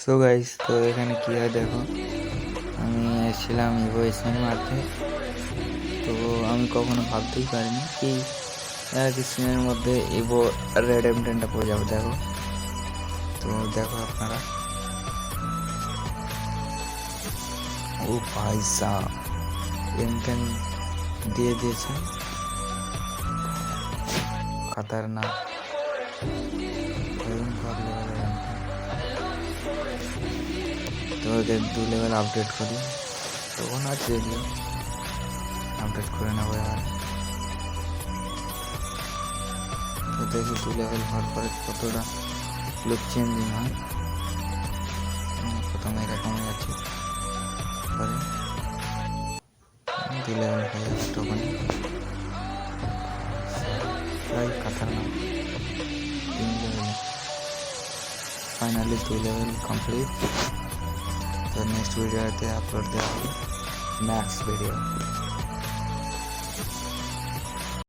So guys তো এখানে কি হয় দেখো? আমি এসেছিলাম ইভো এসএন মারতে তো আমি কখনো ভাবতেই পারিনি কি এক সিনের মধ্যে ইভো রেড এম টেনটা পড়ে যাবে, দেখো। তো দেখো আপনারা। ও ভাই সাহ এম দিয়ে দিয়েছে। খতরনাক তো ওদের দু লেভেল আপডেট করি। তখন আর দেখল আপডেট করে নেব তো দেখি দু লেভেল হওয়ার পরে কতটা লুক চেঞ্জিং হয়। প্রথমে এরকমই আছে। পরে দু লেভেল হয়ে যাচ্ছে তখন প্রায় খাতারনাক তিন লেভেল ফাইনালি দুই লেভেল কমপ্লিট నెక్స్ట్ వీడియో అయితే అప్లోడ్ చేయాలి మ్యాథ్స్ వీడియో